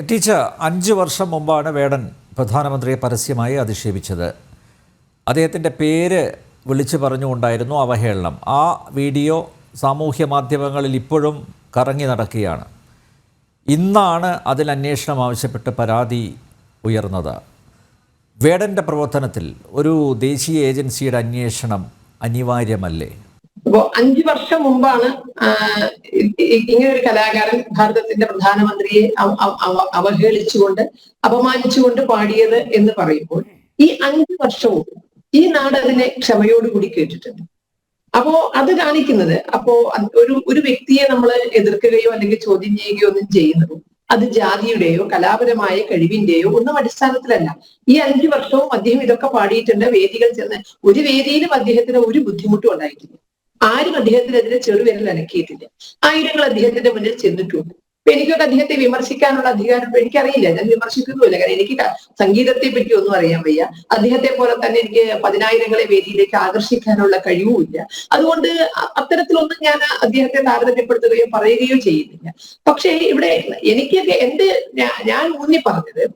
Teacher അഞ്ച് വർഷം മുമ്പാണ് വേടൻ പ്രധാനമന്ത്രിയെ പരസ്യമായി അധിക്ഷേപിച്ചത്. അദ്ദേഹത്തിന്റെ പേര് വിളിച്ചു പറഞ്ഞുകൊണ്ടായിരുന്നു അവഹേളനം. ആ വീഡിയോ സാമൂഹ്യ മാധ്യമങ്ങളിൽ ഇപ്പോഴും കറങ്ങി നടക്കുകയാണ്. ഇന്നാണ് അതിൽ അന്വേഷണം ആവശ്യപ്പെട്ട് പരാതി ഉയർന്നത്. വേടന്റെ പ്രവർത്തനത്തിൽ ഒരു ദേശീയ ഏജൻസിയുടെ അന്വേഷണം അനിവാര്യമല്ലേ? അപ്പോ അഞ്ചു വർഷം മുമ്പാണ് ഇങ്ങനെ ഒരു കലാകാരൻ ഭാരതത്തിന്റെ പ്രധാനമന്ത്രിയെ അവ- അവ- അവ- അവഹേളിച്ചുകൊണ്ട് അപമാനിച്ചുകൊണ്ട് പാടിയത് എന്ന് പറയുമ്പോൾ ഈ അഞ്ചു വർഷവും ഈ നാട് അതിനെ ക്ഷമയോടുകൂടി കേട്ടിട്ടുണ്ട്. അപ്പോ അത് കാണിക്കുന്നത് അപ്പോ ഒരു ഒരു വ്യക്തിയെ നമ്മൾ എതിർക്കുകയോ അല്ലെങ്കിൽ ചോദ്യം ചെയ്യുകയോ ഒന്നും ചെയ്യുന്നതും അത് ജാതിയുടെയോ കലാപരമായ കഴിവിന്റെയോ ഒന്നും അടിസ്ഥാനത്തിലല്ല. ഈ അഞ്ചു വർഷവും അദ്ദേഹം ഇതൊക്കെ പാടിയിട്ടുണ്ട്. വേദികൾ ചെന്ന് ഒരു വേദിയിലും അദ്ദേഹത്തിന് ഒരു ബുദ്ധിമുട്ടും ഉണ്ടായിട്ടില്ല. ആരും അദ്ദേഹത്തിനെതിരെ ചെറുവിരൽ അനക്കിയിട്ടില്ല. ആയിരങ്ങൾ അദ്ദേഹത്തിന്റെ മുന്നിൽ ചെന്നിട്ടുണ്ട്. അപ്പൊ എനിക്കൊക്കെ അദ്ദേഹത്തെ വിമർശിക്കാനുള്ള അധികാരം എനിക്കറിയില്ല. ഞാൻ വിമർശിക്കുന്നുമില്ല. കാരണം എനിക്ക് സംഗീതത്തെ പറ്റി ഒന്നും അറിയാൻ വയ്യ. അദ്ദേഹത്തെ പോലെ തന്നെ എനിക്ക് പതിനായിരങ്ങളെ വേദിയിലേക്ക് ആകർഷിക്കാനുള്ള കഴിവുമില്ല. അതുകൊണ്ട് അത്തരത്തിലൊന്നും ഞാൻ അദ്ദേഹത്തെ താരതമ്യപ്പെടുത്തുകയോ പറയുകയോ ചെയ്യുന്നില്ല. പക്ഷേ ഇവിടെ എനിക്ക് എന്റെ ഞാൻ ഊന്നി പറഞ്ഞത്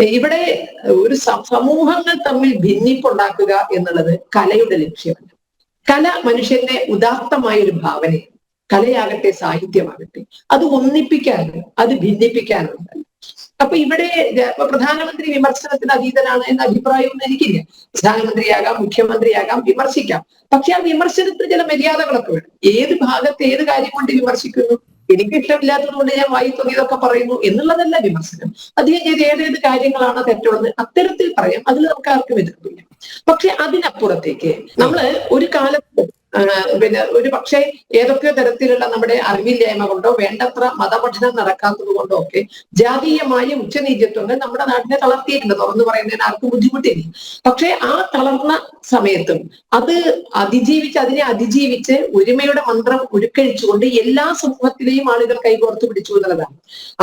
ഇവിടെ ഒരു സമൂഹങ്ങൾ തമ്മിൽ ഭിന്നിപ്പുണ്ടാക്കുക എന്നുള്ളത് കലയുടെ ലക്ഷ്യമല്ല. കല മനുഷ്യന്റെ ഉദാത്തമായ ഒരു ഭാവനയാണ് കലയാകട്ടെ സാഹിത്യമാകട്ടെ. അത് ഒന്നിപ്പിക്കാനും അത് ഭിന്നിപ്പിക്കാനും അപ്പൊ ഇവിടെ പ്രധാനമന്ത്രി വിമർശനത്തിന് അതീതനാണ് എന്ന അഭിപ്രായമൊന്നും എനിക്കില്ല. പ്രധാനമന്ത്രിയാകാം മുഖ്യമന്ത്രിയാകാം വിമർശിക്കാം. പക്ഷെ ആ വിമർശനത്തിന് ചില മര്യാദകളൊക്കെ വേണം. ഏത് ഭാഗത്ത് ഏത് കാര്യം കൊണ്ട് വിമർശിക്കുന്നു? എനിക്ക് ഇഷ്ടമില്ലാത്തത് കൊണ്ട് ഞാൻ വായി തുകയതൊക്കെ പറയുന്നു എന്നുള്ളതല്ല വിമർശനം. അദ്ദേഹം ചെയ്ത് ഏതേത് കാര്യങ്ങളാണ് തെറ്റുള്ളത് അത്തരത്തിൽ പറയാം. അതിൽ നമുക്ക് ആർക്കും എതിർപ്പില്ല. പക്ഷെ അതിനപ്പുറത്തേക്ക് നമ്മൾ ഒരു കാലത്ത് പിന്നെ ഒരു പക്ഷേ ഏതൊക്കെ തരത്തിലുള്ള നമ്മുടെ അറിവില്ലായ്മ കൊണ്ടോ വേണ്ടത്ര മതപഠനം നടക്കാത്തത് കൊണ്ടോ ഒക്കെ ജാതീയമായ ഉച്ചനീചത്വങ്ങൾ നമ്മുടെ നാടിനെ തളർത്തിയിട്ടുണ്ട്. തുറന്നു പറയുന്നതിന് ആർക്കും ബുദ്ധിമുട്ടില്ല. പക്ഷേ ആ തളർന്ന സമയത്തും അത് അതിജീവിച്ച് അതിനെ അതിജീവിച്ച് ഒരുമയുടെ മന്ത്രം ഉരുക്കഴിച്ചുകൊണ്ട് എല്ലാ സമൂഹത്തിലെയും ആളുകൾ കൈകോർത്ത് പിടിച്ചു എന്നുള്ളതാണ്.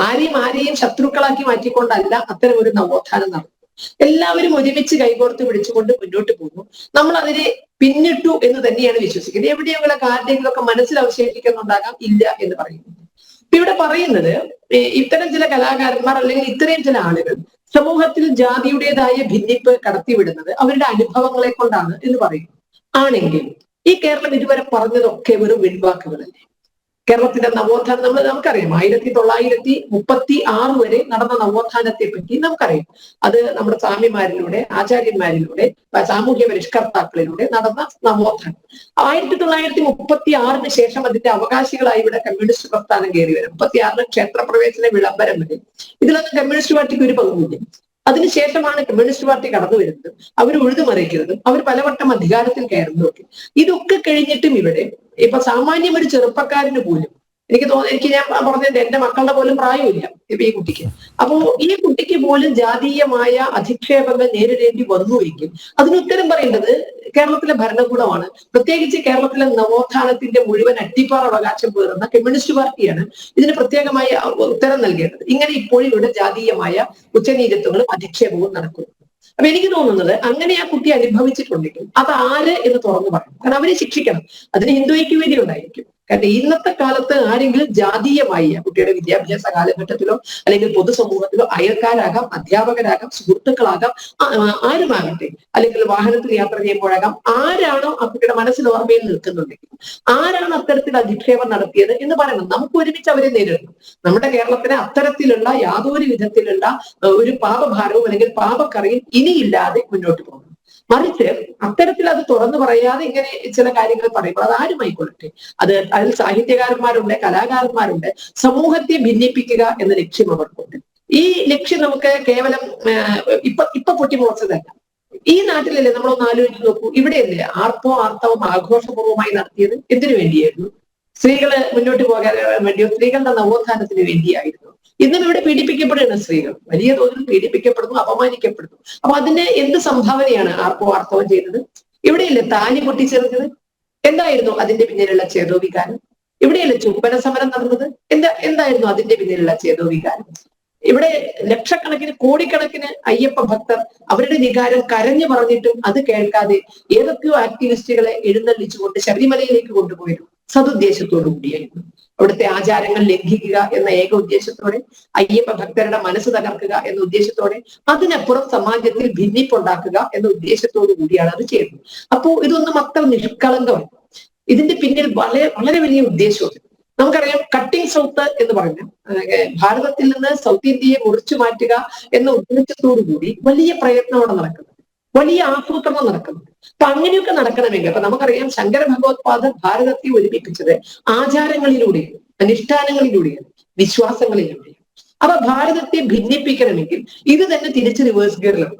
ആരെയും ആരെയും ശത്രുക്കളാക്കി മാറ്റിക്കൊണ്ടല്ല അത്തരം ഒരു നവോത്ഥാനം നടത്തുന്നത് എല്ലാവരും ഒരുമിച്ച് കൈകോർത്ത് പിടിച്ചുകൊണ്ട് മുന്നോട്ട് പോകുന്നു. നമ്മൾ അതിനെ പിന്നിട്ടു എന്ന് തന്നെയാണ് വിശ്വസിക്കുന്നത്. എവിടെയുള്ള കാര്യങ്ങളൊക്കെ മനസ്സിൽ അവശേഷിക്കുന്നുണ്ടാകാം ഇല്ല എന്ന് പറയുന്നു. ഇപ്പൊ ഇവിടെ പറയുന്നത് ഇത്തരം ചില കലാകാരന്മാർ അല്ലെങ്കിൽ ഇത്രയും ചില ആളുകൾ സമൂഹത്തിൽ ജാതിയുടേതായ ഭിന്നിപ്പ് കടത്തിവിടുന്നത് അവരുടെ അനുഭവങ്ങളെ കൊണ്ടാണ് എന്ന് പറയുന്നു. ആണെങ്കിൽ ഈ കേരളം ഇതുവരെ പറഞ്ഞതൊക്കെ വെറും വെൺവാക്കുകളല്ലേ? കേരളത്തിന്റെ നവോത്ഥാനം നമ്മൾ നമുക്കറിയാം. ആയിരത്തി തൊള്ളായിരത്തി മുപ്പത്തി ആറ് വരെ നടന്ന നവോത്ഥാനത്തെ പറ്റി നമുക്കറിയാം. അത് നമ്മുടെ സ്വാമിമാരിലൂടെ ആചാര്യന്മാരിലൂടെ സാമൂഹ്യ പരിഷ്കർത്താക്കളിലൂടെ നടന്ന നവോത്ഥാനം. ആയിരത്തി തൊള്ളായിരത്തി മുപ്പത്തി ആറിന് ശേഷം അതിന്റെ അവകാശികളായി ഇവിടെ കമ്മ്യൂണിസ്റ്റ് പ്രസ്ഥാനം കയറി വരും. മുപ്പത്തി ആറിന് ക്ഷേത്രപ്രവേശന വിളംബരം വരെ. ഇതിലൊന്നും കമ്മ്യൂണിസ്റ്റ് പാർട്ടിക്ക് ഒരു പങ്കുമില്ല അതിനുശേഷമാണ് കമ്മ്യൂണിസ്റ്റ് പാർട്ടി കടന്നു വരുന്നത്. അവർ ഉഴുതുമറിക്കുന്നതും അവർ പലവട്ടം അധികാരത്തിൽ കയറുന്നതും ഒക്കെ. ഇതൊക്കെ കഴിഞ്ഞിട്ടും ഇവിടെ ഇപ്പൊ സാമാന്യം ഒരു ചെറുപ്പക്കാരന് പോലും എനിക്ക് തോന്നുന്നു എനിക്ക് ഞാൻ പറഞ്ഞത് എന്റെ മക്കളുടെ പോലും പ്രായമില്ല ഇപ്പൊ ഈ കുട്ടിക്ക്. അപ്പോ ഈ കുട്ടിക്ക് പോലും ജാതീയമായ അധിക്ഷേപങ്ങൾ നേരിടേണ്ടി വന്നുവെങ്കിൽ അതിന് ഉത്തരം പറയേണ്ടത് കേരളത്തിലെ ഭരണകൂടമാണ്. പ്രത്യേകിച്ച് കേരളത്തിലെ നവോത്ഥാനത്തിന്റെ മുഴുവൻ അട്ടിപ്പാറ അവകാശം പേറുന്ന കമ്മ്യൂണിസ്റ്റ് പാർട്ടിയാണ് ഇതിന് പ്രത്യേകമായ ഉത്തരം നൽകേണ്ടത്. ഇങ്ങനെ ഇപ്പോഴും ഇവിടെ ജാതീയമായ ഉച്ചനീചത്വങ്ങളും അധിക്ഷേപവും നടക്കുന്നു. അപ്പൊ എനിക്ക് തോന്നുന്നത് അങ്ങനെ ആ കുട്ടി അനുഭവിച്ചിട്ടുണ്ടെങ്കിൽ അത് ആര് എന്ന് തുറന്നു പറയണം. കാരണം അവരെ ശിക്ഷിക്കണം. അതിന് ഹിന്ദു ഐക്യവേദി ഉണ്ടായിരിക്കും കാരണം ഇന്നത്തെ കാലത്ത് ആരെങ്കിലും ജാതീയമായി കുട്ടിയുടെ വിദ്യാഭ്യാസ കാലഘട്ടത്തിലോ അല്ലെങ്കിൽ പൊതുസമൂഹത്തിലോ അയൽക്കാരാകാം അധ്യാപകരാകാം സുഹൃത്തുക്കളാകാം ആരുമാകട്ടെ അല്ലെങ്കിൽ വാഹനത്തിൽ യാത്ര ചെയ്യുമ്പോഴാകാം ആരാണോ ആ കുട്ടിയുടെ മനസ്സിൽ ഓർമ്മയിൽ നിൽക്കുന്നുണ്ടെങ്കിൽ ആരാണ് അത്തരത്തിൽ അധിക്ഷേപം നടത്തിയത് എന്ന് പറയണം. നമുക്ക് ഒരുമിച്ച് അവരെ നേരിടണം. നമ്മുടെ കേരളത്തിലെ അത്തരത്തിലുള്ള യാതൊരു വിധത്തിലുള്ള ഒരു പാപഭാരവും അല്ലെങ്കിൽ പാപക്കറിയും ഇനിയില്ലാതെ മുന്നോട്ട് പോകണം. മറിച്ച് അത്തരത്തിൽ അത് തുറന്നു പറയാതെ ഇങ്ങനെ ചില കാര്യങ്ങൾ പറയുമ്പോൾ അത് ആരുമായിക്കൊള്ളട്ടെ? അത് അതിൽ സാഹിത്യകാരന്മാരുണ്ട് കലാകാരന്മാരുണ്ട്. സമൂഹത്തെ ഭിന്നിപ്പിക്കുക എന്ന ലക്ഷ്യം അവർക്കുണ്ട്. ഈ ലക്ഷ്യം നമുക്ക് കേവലം ഇപ്പൊ ഇപ്പൊ പൊട്ടിമുളച്ചതല്ല ഈ നാട്ടിലല്ലേ നമ്മളൊന്ന് ആലോചിച്ച് നോക്കൂ. ഇവിടെയല്ലേ ആർപ്പോ ആർത്തവം ആഘോഷപൂർവമായി നടത്തിയത്? എന്തിനു വേണ്ടിയായിരുന്നു? സ്ത്രീകൾ മുന്നോട്ട് പോകാൻ വേണ്ടിയോ? സ്ത്രീകളുടെ നവോത്ഥാനത്തിന് വേണ്ടിയായിരുന്നു. ഇന്നും ഇവിടെ പീഡിപ്പിക്കപ്പെടുകയാണ് സ്ത്രീകൾ. വലിയ തോതിൽ പീഡിപ്പിക്കപ്പെടുന്നു അപമാനിക്കപ്പെടുന്നു. അപ്പൊ അതിന് എന്ത് സംഭാവനയാണ് ആർപ്പോ ആർത്തവം ചെയ്തത്? ഇവിടെയല്ലേ താലി പൊട്ടിച്ചെറിഞ്ഞത്? എന്തായിരുന്നു അതിന്റെ പിന്നിലുള്ള ചേതോവികാരം? ഇവിടെയല്ലേ ചുംബന സമരം നടന്നത്? എന്താ എന്തായിരുന്നു അതിന്റെ പിന്നിലുള്ള ചേതോവികാരം? ഇവിടെ ലക്ഷക്കണക്കിന് കോടിക്കണക്കിന് അയ്യപ്പ ഭക്തർ അവരുടെ വികാരം കരഞ്ഞു പറഞ്ഞിട്ടും അത് കേൾക്കാതെ ഏതൊക്കെയോ ആക്ടിവിസ്റ്റുകളെ എഴുന്നള്ളിച്ചുകൊണ്ട് ശബരിമലയിലേക്ക് കൊണ്ടുപോയിരുന്നു. സതുദ്ദേശത്തോടു കൂടിയായിരുന്നു. അവിടുത്തെ ആചാരങ്ങൾ ലംഘിക്കുക എന്ന ഏക ഉദ്ദേശത്തോടെ അയ്യപ്പ ഭക്തരുടെ മനസ്സ് തകർക്കുക എന്ന ഉദ്ദേശത്തോടെ അതിനപ്പുറം സമാജത്തിൽ ഭിന്നിപ്പുണ്ടാക്കുക എന്ന ഉദ്ദേശത്തോടു കൂടിയാണ് അത് ചെയ്യുന്നത് അപ്പോ ഇതൊന്നും അത്ര നിഷ്കളങ്കമല്ല. ഇതിന്റെ പിന്നിൽ വളരെ വളരെ വലിയ ഉദ്ദേശമുണ്ട്. നമുക്കറിയാം കട്ടിംഗ് സൗത്ത് എന്ന് പറഞ്ഞ ഭാരതത്തിൽ നിന്ന് സൗത്ത് ഇന്ത്യയെ മുറിച്ചു മാറ്റുക എന്ന ഉദ്ദേശത്തോടു കൂടി വലിയ പ്രയത്നമാണ് നടക്കുന്നത്. വലിയ ആസൂത്രണം നടക്കുന്നത് അപ്പൊ അങ്ങനെയൊക്കെ നടക്കണമെങ്കിൽ അപ്പൊ നമുക്കറിയാം ശങ്കര ഭഗവത്പാദർ ഭാരതത്തെ ഒരുമിപ്പിച്ചത് ആചാരങ്ങളിലൂടെയാണ് അനുഷ്ഠാനങ്ങളിലൂടെയാണ് വിശ്വാസങ്ങളിലൂടെയാണ്. അപ്പൊ ഭാരതത്തെ ഭിന്നിപ്പിക്കണമെങ്കിൽ ഇത് തന്നെ തിരിച്ച് റിവേഴ്സ് ഗിയറിലാണ്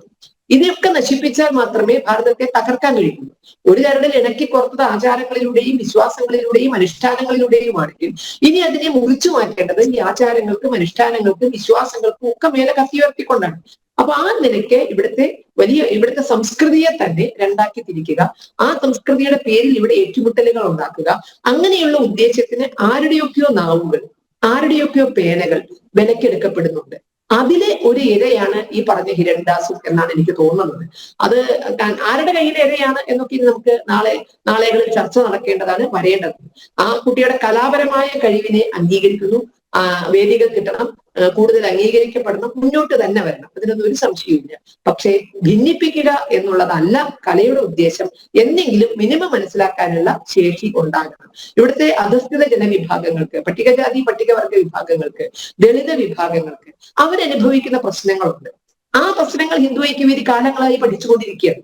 ഇതൊക്കെ നശിപ്പിച്ചാൽ മാത്രമേ ഭാരതത്തെ തകർക്കാൻ കഴിയൂ. ഒരു തരത്തിൽ ഇണക്കി കുറത്തത് ആചാരങ്ങളിലൂടെയും വിശ്വാസങ്ങളിലൂടെയും അനുഷ്ഠാനങ്ങളിലൂടെയും ആണെങ്കിൽ ഇനി അതിനെ മുറിച്ചു മാറ്റേണ്ടത് ഈ ആചാരങ്ങൾക്കും അനുഷ്ഠാനങ്ങൾക്കും വിശ്വാസങ്ങൾക്കും ഒക്കെ മേലെ കത്തിയുയർത്തിക്കൊണ്ടാണ് അപ്പൊ ആ നിലയ്ക്ക് ഇവിടുത്തെ വലിയ ഇവിടുത്തെ സംസ്കൃതിയെ തന്നെ രണ്ടാക്കി തിരിക്കുക. ആ സംസ്കൃതിയുടെ പേരിൽ ഇവിടെ ഏറ്റുമുട്ടലുകൾ ഉണ്ടാക്കുക. അങ്ങനെയുള്ള ഉദ്ദേശത്തിന് ആരുടെയൊക്കെയോ നാവുകൾ ആരുടെയൊക്കെയോ പേനകൾ വിലക്കെടുക്കപ്പെടുന്നുണ്ട്. അതിലെ ഒരു ഇരയാണ് ഈ പറഞ്ഞ ഹിരൺദാസും എന്നാണ് എനിക്ക് തോന്നുന്നത്. അത് ആരുടെ കയ്യിലെ ഇരയാണ് എന്നൊക്കെ ഇനി നമുക്ക് നാളെ നാളെകളിൽ ചർച്ച നടക്കേണ്ടതാണ് വരേണ്ടത് ആ കുട്ടിയുടെ കലാപരമായ കഴിവിനെ അംഗീകരിക്കുന്നു. വേദികൾ കിട്ടണം. കൂടുതൽ അംഗീകരിക്കപ്പെടണം മുന്നോട്ട് തന്നെ വരണം. അതിനൊന്നും ഒരു സംശയവുമില്ല. പക്ഷേ ഭിന്നിപ്പിക്കുക എന്നുള്ളതല്ല കലയുടെ ഉദ്ദേശം. എന്നെങ്കിലും മിനിമം മനസ്സിലാക്കാനുള്ള ശേഷി ഉണ്ടാകണം. ഇവിടുത്തെ അധസ്ഥിത ജനവിഭാഗങ്ങൾക്ക് പട്ടികജാതി പട്ടികവർഗ വിഭാഗങ്ങൾക്ക് ദളിത വിഭാഗങ്ങൾക്ക് അവരനുഭവിക്കുന്ന പ്രശ്നങ്ങളുണ്ട്. ആ പ്രശ്നങ്ങൾ ഹിന്ദു ഐക്യവേദി കാലങ്ങളായി പഠിച്ചുകൊണ്ടിരിക്കുകയാണ്.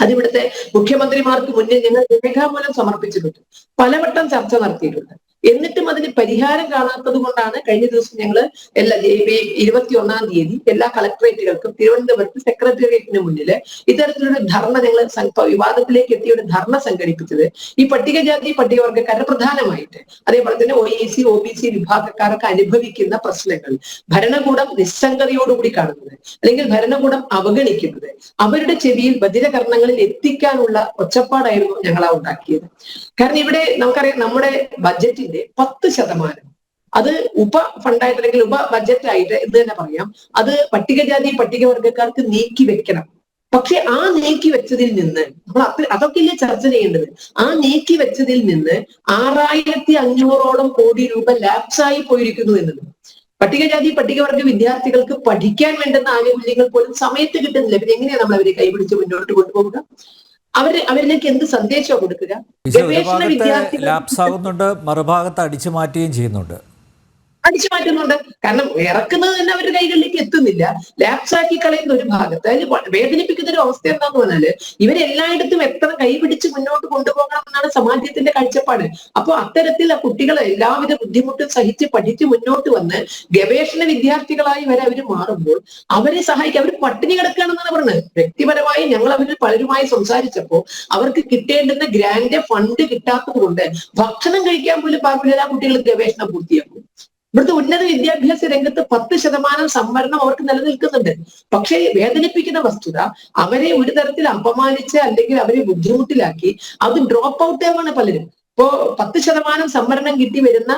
അതിവിടുത്തെ മുഖ്യമന്ത്രിമാർക്ക് മുന്നിൽ ഞങ്ങൾ രേഖാമൂലം സമർപ്പിച്ചിട്ടുണ്ട്. പലവട്ടം ചർച്ച നടത്തിയിട്ടുണ്ട്. എന്നിട്ടും അതിന് പരിഹാരം കാണാത്തത് കൊണ്ടാണ് കഴിഞ്ഞ ദിവസം ഞങ്ങൾ എല്ലാ ഇരുപത്തി ഒന്നാം തീയതി എല്ലാ കളക്ടറേറ്റുകൾക്കും തിരുവനന്തപുരത്ത് സെക്രട്ടേറിയറ്റിന് മുന്നിൽ ഇത്തരത്തിലൊരു ധർണ ഞങ്ങൾ വിവാദത്തിലേക്ക് എത്തിയ ഒരു ധർണ സംഘടിപ്പിച്ചത് ഈ പട്ടികജാതി പട്ടികവർഗക്കാരെ പ്രധാനമായിട്ട്. അതേപോലെ തന്നെ O E C O B C വിഭാഗക്കാരൊക്കെ അനുഭവിക്കുന്ന പ്രശ്നങ്ങൾ. ഭരണകൂടം നിസ്സംഗതയോടുകൂടി കാണുന്നത്. അല്ലെങ്കിൽ ഭരണകൂടം അവഗണിക്കുന്നത്. അവരുടെ ചെവിയിൽ ബധിരകർണങ്ങളിൽ എത്തിക്കാനുള്ള ഒച്ചപ്പാടായിരുന്നു ഞങ്ങളാ ഉണ്ടാക്കിയത്. കാരണം ഇവിടെ നമുക്കറിയാം നമ്മുടെ ബഡ്ജറ്റിന്റെ പത്ത് ശതമാനം. അത് ഉപ ഫണ്ടായിട്ട് അല്ലെങ്കിൽ ഉപ ബഡ്ജറ്റായിട്ട് എന്ന് തന്നെ പറയാം. അത് പട്ടികജാതി പട്ടികവർഗക്കാർക്ക് നീക്കി വെക്കണം. പക്ഷെ ആ നീക്കി വെച്ചതിൽ നിന്ന് നമ്മൾ അത്ര അതൊക്കെ ഇല്ലേ ചർച്ച ചെയ്യേണ്ടത്? ആ നീക്കി വെച്ചതിൽ നിന്ന് ആറായിരത്തി അഞ്ഞൂറോളം കോടി രൂപ ലാപ്സായി പോയിരിക്കുന്നു എന്നത്. പട്ടികജാതി പട്ടികവർഗ വിദ്യാർത്ഥികൾക്ക് പഠിക്കാൻ വേണ്ടുന്ന ആനുകൂല്യങ്ങൾ പോലും സമയത്ത് കിട്ടുന്നില്ല. പിന്നെ എങ്ങനെയാണ് നമ്മൾ അവരെ കൈപിടിച്ച് മുന്നോട്ട് കൊണ്ടുപോകുക അവർ അവരിലേക്ക് എന്ത് സന്ദേശമാണ് കൊടുക്കുക? ടീച്ചർ ഗവേഷണ വിദ്യാർത്ഥികൾ ലാപ്സ് ആകുന്നുണ്ട് മറുഭാഗത്ത് അടിച്ചു മാറ്റുകയും ചെയ്യുന്നുണ്ട്. അടിച്ചു മാറ്റുന്നുണ്ട്. കാരണം ഇറക്കുന്നത് തന്നെ അവരുടെ കൈകളിലേക്ക് എത്തുന്നില്ല. ലാപ്സ് ആക്കി കളയുന്ന ഒരു ഭാഗത്ത് അതിൽ വേദനിപ്പിക്കുന്ന ഒരു അവസ്ഥ എന്താന്ന് പറഞ്ഞാൽ ഇവരെല്ലായിടത്തും എത്ര കൈപിടിച്ച് മുന്നോട്ട് കൊണ്ടുപോകണം എന്നാണ് സമാജത്തിന്റെ കാഴ്ചപ്പാട്. അപ്പോൾ അത്തരത്തിൽ ആ കുട്ടികൾ എല്ലാവിധ ബുദ്ധിമുട്ടും സഹിച്ച് പഠിച്ച് മുന്നോട്ട് വന്ന് ഗവേഷണ വിദ്യാർത്ഥികളായി വരെ അവർ മാറുമ്പോൾ അവരെ സഹായിക്കുക അവർ പട്ടിണി കിടക്കുകയാണെന്നാണ് പറഞ്ഞത്. വ്യക്തിപരമായി ഞങ്ങൾ അവരിൽ പലരുമായി സംസാരിച്ചപ്പോൾ അവർക്ക് കിട്ടേണ്ടുന്ന ഗ്രാൻഡ് ഫണ്ട് കിട്ടാത്തത് കൊണ്ട് ഭക്ഷണം കഴിക്കാൻ പോലും പാകില്ല ആ കുട്ടികൾ ഗവേഷണം പൂർത്തിയാക്കും. ഇവിടുത്തെ ഉന്നത വിദ്യാഭ്യാസ രംഗത്ത് പത്ത് ശതമാനം സംവരണം അവർക്ക് നിലനിൽക്കുന്നുണ്ട്. പക്ഷേ വേദനിപ്പിക്കുന്ന വസ്തുത അവരെ ഒരു തരത്തിൽ അപമാനിച്ച് അല്ലെങ്കിൽ അവരെ ബുദ്ധിമുട്ടിലാക്കി അത് ഡ്രോപ്പ് ഔട്ട് ആവാണ് പലരും. ഇപ്പോ പത്ത് ശതമാനം സംവരണം കിട്ടി വരുന്ന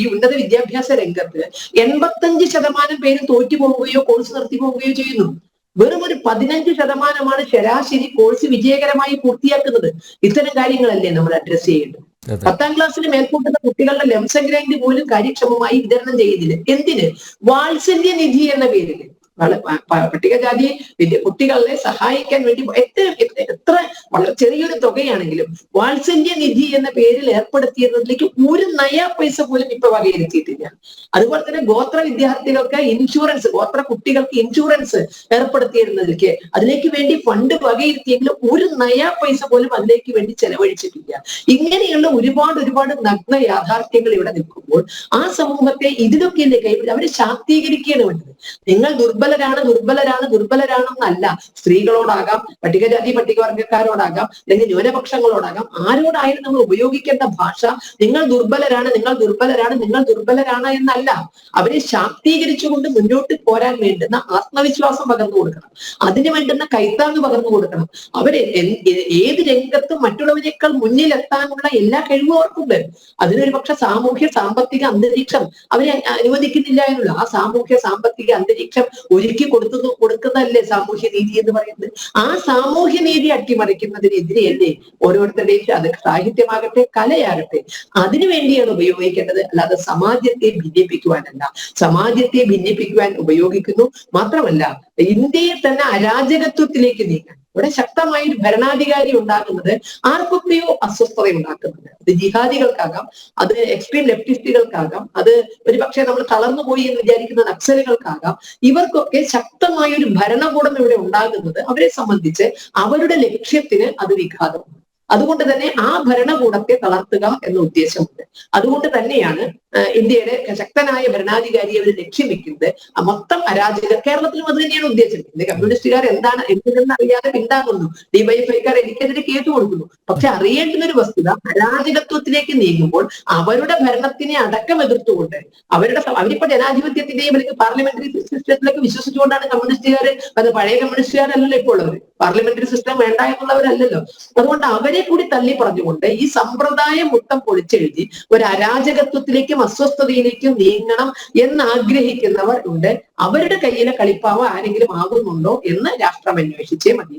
ഈ ഉന്നത വിദ്യാഭ്യാസ രംഗത്ത് എൺപത്തഞ്ച് ശതമാനം പേര് തോറ്റു പോവുകയോ കോഴ്സ് നിർത്തി പോവുകയോ ചെയ്യുന്നു. വെറും ഒരു പതിനഞ്ച് ശതമാനമാണ് ശരാശരി കോഴ്സ് വിജയകരമായി പൂർത്തിയാക്കുന്നത്. ഇത്തരം കാര്യങ്ങളല്ലേ നമ്മൾ അഡ്രസ് ചെയ്യേണ്ടത്. പത്താം ക്ലാസ്സിന് മേൽക്കൂട്ടുന്ന കുട്ടികളുടെ ലംസം ഗ്രൈൻഡ് പോലും കാര്യക്ഷമമായി വിതരണം ചെയ്യുന്നില്ല എന്തിന്? വാത്സല്യ നിധി എന്ന പേരിൽ പട്ടികജാതി കുട്ടികളെ സഹായിക്കാൻ വേണ്ടി എത്ര എത്ര- വളരെ ചെറിയൊരു തുകയാണെങ്കിലും വാത്സല്യ നിധി എന്ന പേരിൽ ഏർപ്പെടുത്തിയതിലേക്ക് ഒരു നയ പൈസ പോലും ഇപ്പൊ വകയിരുത്തിയിട്ടില്ല. അതുപോലെ തന്നെ ഗോത്ര വിദ്യാർത്ഥികൾക്ക് ഇൻഷുറൻസ് ഗോത്ര കുട്ടികൾക്ക് ഇൻഷുറൻസ് ഏർപ്പെടുത്തിയിരുന്നതിലേക്ക് അതിലേക്ക് വേണ്ടി ഫണ്ട് വകയിരുത്തിയെങ്കിലും ഒരു നയ പൈസ പോലും അതിലേക്ക് വേണ്ടി ചെലവഴിച്ചിട്ടില്ല. ഇങ്ങനെയുള്ള ഒരുപാട് ഒരുപാട് നഗ്ന യാഥാർത്ഥ്യങ്ങൾ ഇവിടെ നിൽക്കുമ്പോൾ ആ സമൂഹത്തെ ഇതിലൊക്കെ കൈപിടി അവരെ ശാക്തീകരിക്കുകയാണ് വേണ്ടത്. നിങ്ങൾ ദുർബലരാണ് ദുർബലരാണ് ദുർബലരാണെന്നല്ല. സ്ത്രീകളോടാകാം പട്ടികജാതി പട്ടികവർഗക്കാരോടാകാം അല്ലെങ്കിൽ ന്യൂനപക്ഷങ്ങളോടാകാം ആരോടായാലും നമ്മൾ ഉപയോഗിക്കേണ്ട ഭാഷ നിങ്ങൾ ദുർബലരാണ് നിങ്ങൾ ദുർബലരാണ് നിങ്ങൾ ദുർബലരാണ് എന്നല്ല. അവരെ ശാക്തീകരിച്ചുകൊണ്ട് മുന്നോട്ട് പോരാൻ വേണ്ടുന്ന ആത്മവിശ്വാസം പകർന്നു കൊടുക്കണം. അതിന് വേണ്ടുന്ന കൈത്താങ് പകർന്നു കൊടുക്കണം. അവർ ഏത് രംഗത്തും മറ്റുള്ളവരെക്കാൾ മുന്നിലെത്താനുള്ള എല്ലാ കഴിവും അവർക്കുണ്ട്. അതിനൊരു പക്ഷെ സാമൂഹ്യ സാമ്പത്തിക അന്തരീക്ഷം അവരെ അനുവദിക്കുന്നില്ല എന്നുള്ള ആ സാമൂഹ്യ സാമ്പത്തിക അന്തരീക്ഷം ഒരുക്കി കൊടുത്തു കൊടുക്കുന്നതല്ലേ സാമൂഹ്യ നീതി എന്ന് പറയുന്നത്? ആ സാമൂഹ്യ നീതി അട്ടിമറിക്കുന്നതിനെതിരെയല്ലേ ഓരോരുത്തരുടെയും അത് സാഹിത്യമാകട്ടെ കലയാകട്ടെ. അതിനു വേണ്ടിയാണ് ഉപയോഗിക്കേണ്ടത്. അല്ലാതെ സമാജത്തെ ഭിന്നിപ്പിക്കുവാനല്ല. സമാജത്തെ ഭിന്നിപ്പിക്കുവാൻ ഉപയോഗിക്കുന്നു. മാത്രമല്ല ഇന്ത്യയെ തന്നെ അരാജകത്വത്തിലേക്ക് നീക്കാൻ ഇവിടെ ശക്തമായ ഒരു ഭരണാധികാരി ഉണ്ടാകുന്നത് ആർക്കൊക്കെയോ അസ്വസ്ഥത ഉണ്ടാക്കുന്നുണ്ട് അത് ജിഹാദികൾക്കാകാം അത് എക്സ്ട്രീം ലെഫ്റ്റിസ്റ്റുകൾക്കാകാം അത് ഒരു പക്ഷേ നമ്മൾ തളർന്നു പോയി എന്ന് വിചാരിക്കുന്ന നക്സലുകൾക്കാകാം. ഇവർക്കൊക്കെ ശക്തമായ ഒരു ഭരണകൂടം ഇവിടെ ഉണ്ടാകുന്നത് അവരെ സംബന്ധിച്ച് അവരുടെ ലക്ഷ്യത്തിന് അത് വിഘാതമാണ്. അതുകൊണ്ട് തന്നെ ആ ഭരണകൂടത്തെ തളർത്തുക എന്ന ഉദ്ദേശമുണ്ട്. അതുകൊണ്ട് തന്നെയാണ് ഇന്ത്യയുടെ ശക്തനായ ഭരണാധികാരിയെ അവർ ലക്ഷ്യം വെക്കുന്നത് മൊത്തം അരാജക കേരളത്തിലും അത് തന്നെയാണ് ഉദ്ദേശിച്ചത്. ഇത് കമ്മ്യൂണിസ്റ്റുകാർ എന്താണ് എന്തിനെന്ന് അറിയാതെ പിന്താങ്ങുന്നു. ഡിവൈഫൈക്കാർ എനിക്കെതിരെ കേസ് കൊടുക്കുന്നു. പക്ഷെ അറിയേണ്ടുന്ന ഒരു വസ്തുത അരാജകത്വത്തിലേക്ക് നീങ്ങുമ്പോൾ അവരുടെ ഭരണത്തിനെ അടക്കം എതിർത്തുകൊണ്ട് അവരുടെ അവരിപ്പോ ജനാധിപത്യത്തിന്റെയും അല്ലെങ്കിൽ പാർലമെന്ററി സിസ്റ്റത്തിലൊക്കെ വിശ്വസിച്ചുകൊണ്ടാണ് കമ്മ്യൂണിസ്റ്റുകാർ അത് പഴയ കമ്മ്യൂണിസ്റ്റുകാരല്ലല്ലോ ഇപ്പോൾ ഉള്ളവർ പാർലമെന്ററി സിസ്റ്റം വേണ്ട എന്നുള്ളവരല്ലല്ലോ. അതുകൊണ്ട് അവരെ കൂടി തള്ളി പറഞ്ഞുകൊണ്ട് ഈ സമ്പ്രദായം മൊത്തം പൊളിച്ചെഴുതി ഒരു അരാജകത്വത്തിലേക്കും അസ്വസ്ഥതയിലേക്കും നീങ്ങണം എന്ന് ആഗ്രഹിക്കുന്നവർ ഉണ്ട്. അവരുടെ കയ്യിലെ കളിപ്പാവ ആരെങ്കിലും ആകുന്നുണ്ടോ എന്ന് രാഷ്ട്രം അന്വേഷിച്ചേ മതി